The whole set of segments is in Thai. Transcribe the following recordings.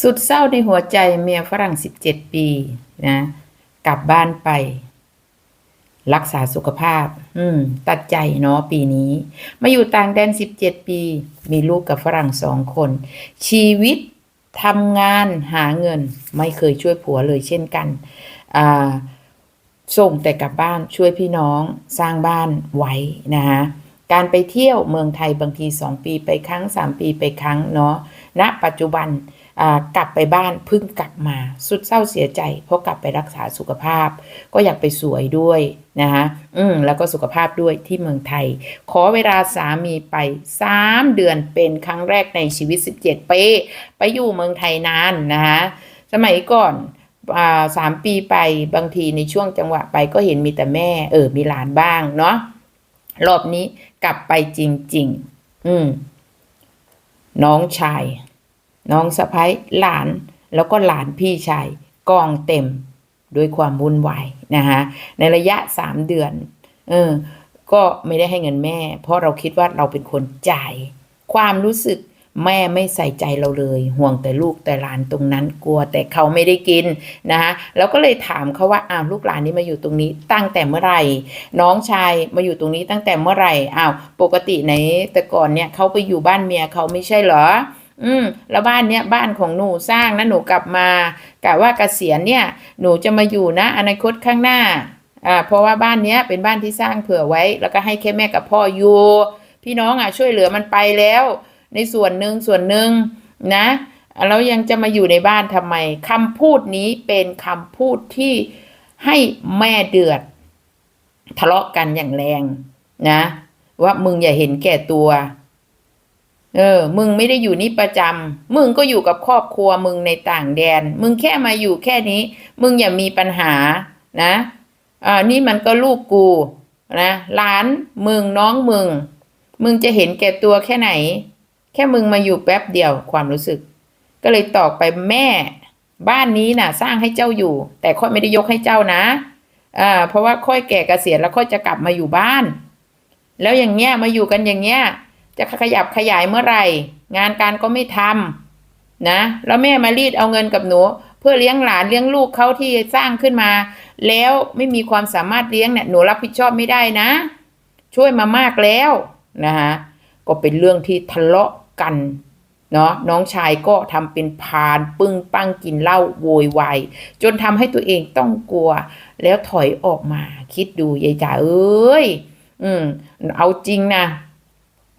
สุดเศร้าในหัวใจเมียฝรั่ง 17 ปีนะกลับบ้านไป รักษาสุขภาพ อืม ตัดใจเนาะปีนี้ มาอยู่ต่างแดน 17 ปี มีลูกกับฝรั่งสองคน ชีวิตทำงานหาเงิน ไม่เคยช่วยผัวเลยเช่นกัน อ่า ส่งแต่กลับบ้านช่วยพี่น้องสร้างบ้านไว้นะฮะการไปเที่ยวเมืองไทยบางที 2 ปีไปครั้ง 3 ปีไปครั้งเนาะณปัจจุบัน กลับไปบ้านพิ่งกลับมา สุดเศร้าเสียใจ เพราะกลับไปรักษาสุขภาพ ก็อยากไปสวยด้วยนะฮะอืมแล้วก็สุขภาพด้วยที่เมืองไทย ขอเวลาสามีไป 3 เดือนเป็นครั้งแรกในชีวิต 17ปีไปอยู่เมืองไทยนานนะฮะสมัยก่อนสามปีไปบางทีในช่วงจังหวะไปก็เห็นมีแต่แม่ เออมีหลานบ้างเนาะรอบนี้กลับไปจริง ๆ อืมน้องชาย น้องสะพ้ยหลาน แล้วก็หลานพี่ชายกองเต็มด้วยความวุ่นวายนะฮะในระยะสามเดือน เออ ก็ไม่ได้ให้เงินแม่ เพราะเราคิดว่าเราเป็นคนจ่าย ความรู้สึกแม่ไม่ใส่ใจเราเลย ห่วงแต่ลูกแต่หลานตรงนั้นกลัว แต่เขาไม่ได้กินนะคะแล้วก็เลยถามเขาว่าอ้าวลูกหลานนี่มาอยู่ตรงนี้ตั้งแต่เมื่อไหร่ น้องชายมาอยู่ตรงนี้ตั้งแต่เมื่อไหร่อ้าวปกติในแต่ก่อนเนี่ยเขาไปอยู่บ้านเมียเขาไม่ใช่เหรอ อืมแล้วบ้านเนี้ยบ้านของหนูสร้างนะหนูกลับมากะว่าเกษียณเนี่ย หนูจะมาอยู่นะอนาคตข้างหน้าอ่าเพราะว่าบ้านเนี้ยเป็นบ้านที่สร้างเผื่อไว้ แล้วก็ให้แค่แม่กับพ่ออยู่พี่น้องอะช่วยเหลือมันไปแล้ว ในส่วนหนึ่งส่วนหนึ่งนะแล้วยังจะมาอยู่ในบ้านทำไมคำพูดนี้เป็นคำพูดที่ให้แม่เดือด ทะเลาะกันอย่างแรงนะ ว่ามึงอย่าเห็นแก่ตัว เออ มึงไม่ได้อยู่นี่ประจำ มึงก็อยู่กับครอบครัวมึงในต่างแดน มึงแค่มาอยู่แค่นี้ มึงอย่ามีปัญหานะอ่านี่มันก็ลูกกูนะหลานมึงน้องมึง มึงจะเห็นแก่ตัวแค่ไหน แค่มึงมาอยู่แป๊บเดียวความรู้สึก ก็เลยตอบไปแม่ บ้านนี้น่ะ สร้างให้เจ้าอยู่ แต่ค่อยไม่ได้ยกให้เจ้านะอ่าเพราะว่าค่อยแก่เกษียณแล้วค่อยจะกลับมาอยู่บ้าน แล้วอย่างเงี้ยมาอยู่กันอย่างเงี้ย จะขยับขยายเมื่อไหร่ งานการก็ไม่ทำนะแล้วแม่มารีดเอาเงินกับหนู เพื่อเลี้ยงหลานเลี้ยงลูกเขาที่สร้างขึ้นมา แล้วไม่มีความสามารถเลี้ยงเนี่ยหนูรับผิดชอบไม่ได้นะ ช่วยมามากแล้วนะฮะก็เป็นเรื่องที่ทะเลาะกันเนาะน้องชายก็ทำเป็นพานปึ้งปั้งกินเหล้าโวยวายจนทำให้ตัวเองต้องกลัว แล้วถอยออกมา คิดดูยายจ๋าเอ้ย อืมเอาจริงนะ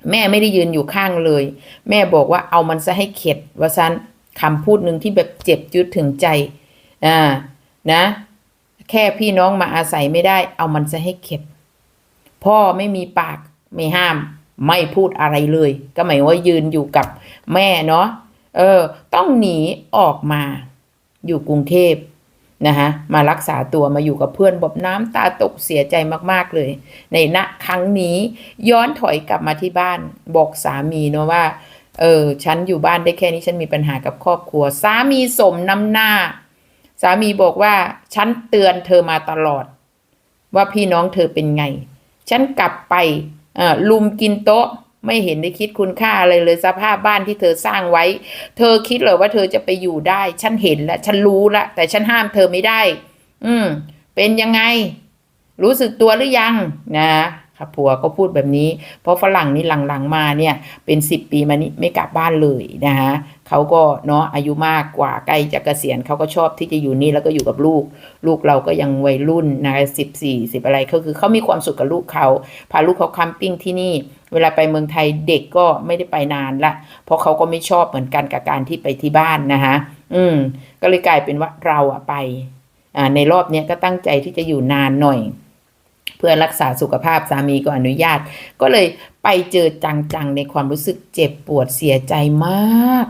แม่ไม่ได้ยืนอยู่ข้างเลย แม่บอกว่าเอามันซะให้เข็ดว่าซันคำพูดหนึ่งที่แบบเจ็บยึดถึงใจอ่านะ แค่พี่น้องมาอาศัยไม่ได้ เอามันซะให้เข็ด พ่อไม่มีปากไม่ห้าม ไม่พูดอะไรเลย ก็หมายว่ายืนอยู่กับแม่เนาะเออ ต้องหนีออกมา อยู่กรุงเทพ นะคะมารักษาตัวมาอยู่กับเพื่อนบบน้ำตาตกเสียใจมากๆเลย ในณครั้งนี้ย้อนถอยกลับมาที่บ้านบอกสามีเนาะว่าเออฉันอยู่บ้านได้แค่นี้ฉันมีปัญหากับครอบครัว สามีสมน้ำหน้า สามีบอกว่าฉันเตือนเธอมาตลอด ว่าพี่น้องเธอเป็นไง ฉันกลับไปอ่าลุมกินโต๊ะ ไม่เห็นได้คิดคุณค่าอะไรเลยสภาพบ้านที่เธอสร้างไว้ เธอคิดเหรอว่าเธอจะไปอยู่ได้ ฉันเห็นและฉันรู้ละ แต่ฉันห้ามเธอไม่ได้ อืม เป็นยังไง รู้สึกตัวหรือยัง นะ ครับผัวก็พูดแบบนี้ เพราะฝรั่งนี่หลังๆมาเนี่ยเป็นสิบปีมานี้ไม่กลับบ้านเลยนะฮะเขาก็เนาะอายุมากกว่าใกล้จะเกษียณเขาก็ชอบที่จะอยู่นี่แล้วก็อยู่กับลูก ลูกเราก็ยังวัยรุ่นนะสิบสี่สิบอะไรก็คือเขามีความสุขกับลูกเขาพาลูกเขาคัมปิ้งที่นี่ เวลาไปเมืองไทยเด็กก็ไม่ได้ไปนานละเพราะเขาก็ไม่ชอบเหมือนกันกับการที่ไปที่บ้านนะฮะอืมก็เลยกลายเป็นว่าเราอะไปอ่าในรอบเนี้ยก็ตั้งใจที่จะอยู่นานหน่อย เพื่อรักษาสุขภาพสามีก็อนุญาต ก็เลยไปเจอจังๆในความรู้สึกเจ็บปวดเสียใจมาก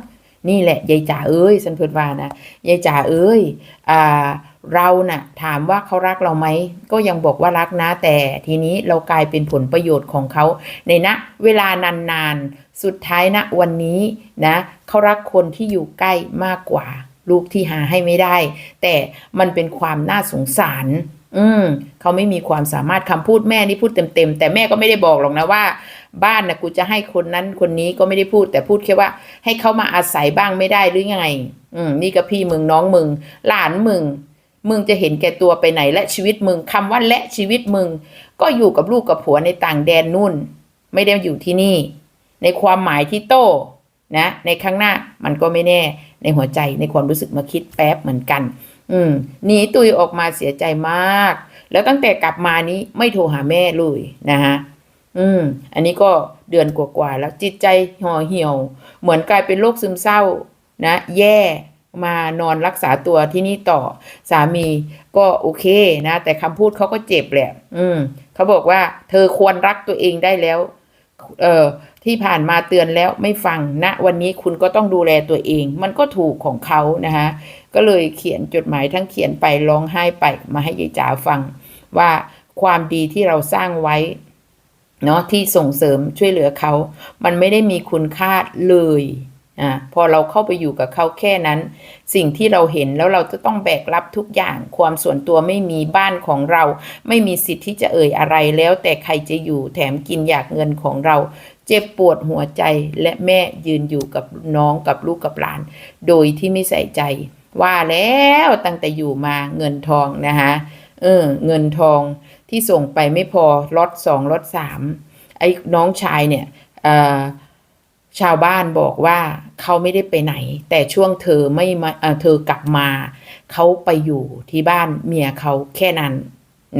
นี่แหละยายจ๋าเอ้ยสันเพิดว่านะยายจ๋าเอ้ยอ่าเราน่ะถามว่าเขารักเราไหม ก็ยังบอกว่ารักนะ แต่ทีนี้เรากลายเป็นผลประโยชน์ของเขาในณเวลานานๆ สุดท้ายณวันนี้นะเขารักคนที่อยู่ใกล้มากกว่า ลูกที่หาให้ไม่ได้ แต่มันเป็นความน่าสงสาร อืมเขาไม่มีความสามารถคำพูดแม่นี่พูดเต็มๆแต่แม่ก็ไม่ได้บอกหรอกนะว่า บ้านนะกูจะให้คนนั้นคนนี้ก็ไม่ได้พูด แต่พูดแค่ว่า ให้เขามาอาศัยบ้างไม่ได้หรือยังไง อืมนี่ก็พี่มึงน้องมึง หลานมึง มึงจะเห็นแก่ตัวไปไหนและชีวิตมึงคำว่าและชีวิตมึง ก็อยู่กับลูกกับผัวในต่างแดนนู่น ไม่ได้อยู่ที่นี่ ในความหมายที่โตนะ ในข้างหน้ามันก็ไม่แน่ในหัวใจในความรู้สึกมาคิดแป๊บเหมือนกัน อืมหนีตุยออกมาเสียใจมาก แล้วตั้งแต่กลับมานี้ไม่โทรหาแม่เลยนะฮะอืม อันนี้ก็เดือนกว่าๆแล้วจิตใจห่อเหี่ยว เหมือนกลายเป็นโรคซึมเศร้า นะ แย่มานอนรักษาตัวที่นี่ต่อ สามีก็โอเคนะ แต่คำพูดเขาก็เจ็บแหละ อืมเขาบอกว่า เธอควรรักตัวเองได้แล้ว เออที่ผ่านมาเตือนแล้วไม่ฟังณนะวันนี้คุณก็ต้องดูแลตัวเอง มันก็ถูกของเขานะคะก็เลยเขียนจดหมายทั้งเขียนไปร้องไห้ไปมาให้ยายจ๋าฟัง ว่าความดีที่เราสร้างไว้เนาะที่ส่งเสริมช่วยเหลือเขา มันไม่ได้มีคุณค่าเลย อ่าพอเราเข้าไปอยู่กับเขาแค่นั้น สิ่งที่เราเห็นแล้วเราจะต้องแบกรับทุกอย่าง ความส่วนตัวไม่มีบ้านของเรา ไม่มีสิทธิ์ที่จะเอ่ยอะไรแล้ว แต่ใครจะอยู่แถมกินอยากเงินของเรา เจ็บปวดหัวใจและแม่ยืนอยู่กับน้องกับลูกกับหลาน โดยที่ไม่ใส่ใจ ว่าแล้วตั้งแต่อยู่มาเงินทองนะคะเออเงินทองที่ส่งไปไม่พอล็อตสองล็อตสามไอ้น้องชายเนี่ยอ่อ ชาวบ้านบอกว่าเขาไม่ได้ไปไหน แต่ช่วงเธอไม่มาเธอกลับมาเขาไปอยู่ที่บ้านเมียเขาแค่นั้น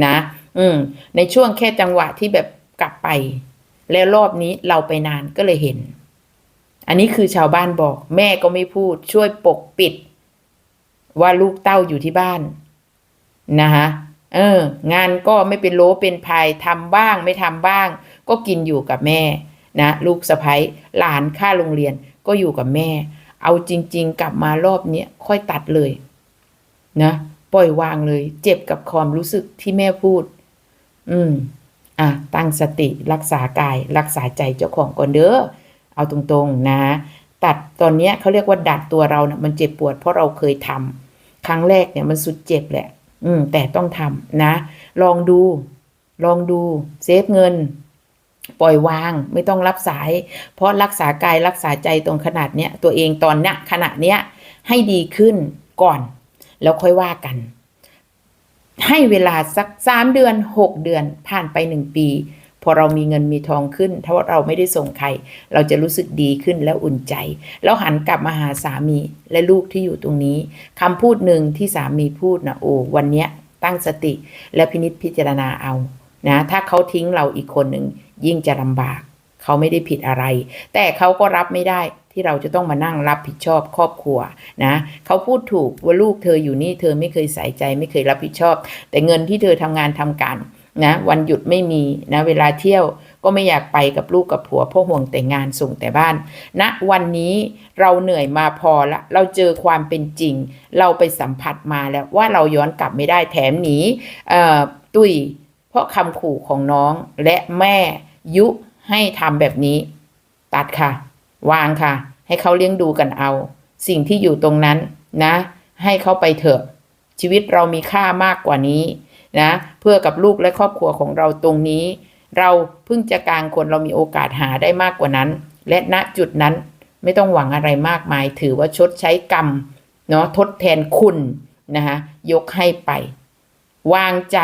นะ อืม ในช่วงแค่จังหวะที่แบบกลับไป แล้วรอบนี้เราไปนานก็เลยเห็น อันนี้คือชาวบ้านบอก แม่ก็ไม่พูด ช่วยปกปิด ว่าลูกเต้าอยู่ที่บ้าน นะคะเออ งานก็ไม่เป็นโลเป็นพายทำบ้าง ไม่ทำบ้าง ก็กินอยู่กับแม่ นะลูกสะพ้ยหลานค่าโรงเรียนก็อยู่กับแม่ เอาจริง ๆ กลับมารอบนี้ค่อยตัดเลยนะปล่อยวางเลย เจ็บกับความรู้สึกที่แม่พูด อืม อะ ตั้งสติรักษากาย รักษาใจเจ้าของก่อนเด้อเอาตรงๆนะ ตัดตอนนี้เขาเรียกว่าดัดตัวเรานะมันเจ็บปวดเพราะเราเคยทำครั้งแรกเนี่ยมันสุดเจ็บแหละ อืม แต่ต้องทำนะ ลองดู ลองดู เซฟเงิน ปล่อยวางไม่ต้องรับสาย เพราะรักษากายรักษาใจตรงขนาดเนี้ยตัวเองตอนเนี้ยขณะเนี้ยให้ดีขึ้นก่อน แล้วค่อยว่ากัน ให้เวลาสักสามเดือนหกเดือนผ่านไปหนึ่งปี พอเรามีเงินมีทองขึ้น ถ้าว่าเราไม่ได้ส่งใคร เราจะรู้สึกดีขึ้นแล้วอุ่นใจ แล้วหันกลับมาหาสามีและลูกที่อยู่ตรงนี้คำพูดหนึ่งที่สามีพูดนะโอ้วันเนี้ยตั้งสติและพินิจพิจารณาเอานะถ้าเขาทิ้งเราอีกคนหนึ่ง ยิ่งจะลำบาก เขาไม่ได้ผิดอะไร แต่เขาก็รับไม่ได้ที่เราจะต้องมานั่งรับผิดชอบครอบครัวนะเขาพูดถูกว่าลูกเธออยู่นี่เธอไม่เคยใส่ใจไม่เคยรับผิดชอบ แต่เงินที่เธอทำงานทำการนะวันหยุดไม่มีนะเวลาเที่ยวก็ไม่อยากไปกับลูกกับผัวเพราะห่วงแต่งานส่งแต่บ้านณนะวันนี้เราเหนื่อยมาพอละ เราเจอความเป็นจริง เราไปสัมผัสมาแล้วว่าเราย้อนกลับไม่ได้แถมหนีตุยเพราะคำขู่ของน้องและแม่ ยุให้ทำแบบนี้ ตัดค่ะ วางค่ะ ให้เขาเลี้ยงดูกันเอา สิ่งที่อยู่ตรงนั้นนะ ให้เขาไปเถอะ ชีวิตเรามีค่ามากกว่านี้นะ เพื่อกับลูกและครอบครัวของเราตรงนี้ เราเพิ่งจะกลางคนเรามีโอกาสหาได้มากกว่านั้น และณจุดนั้นไม่ต้องหวังอะไรมากมาย ถือว่าชดใช้กรรมเนาะทดแทนคุณนะคะยกให้ไป วางใจ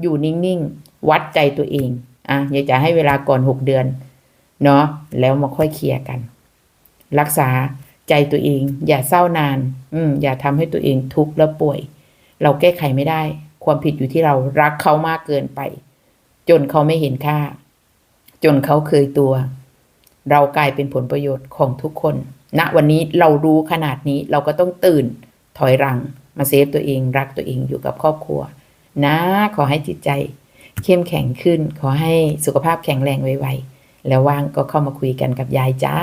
อยู่นิ่ง ๆ วัดใจตัวเอง อะอยากจะให้เวลาก่อนหกเดือน เนาะแล้วมาค่อยเคลียร์กัน รักษาใจตัวเอง อย่าเศร้านาน อืม อย่าทำให้ตัวเองทุกข์แล้วป่วย เราแก้ไขไม่ได้ ความผิดอยู่ที่เรารักเขามากเกินไป จนเขาไม่เห็นค่า จนเขาเคยตัว เรากลายเป็นผลประโยชน์ของทุกคนณวันนี้เรารู้ขนาดนี้เราก็ต้องตื่น ถอยรัง มาเซฟตัวเอง รักตัวเองอยู่กับครอบครัว นะ ขอให้จิตใจ เข้มแข็งขึ้น ขอให้สุขภาพแข็งแรงไวๆแล้วว่างก็เข้ามาคุยกันกับยายจ้า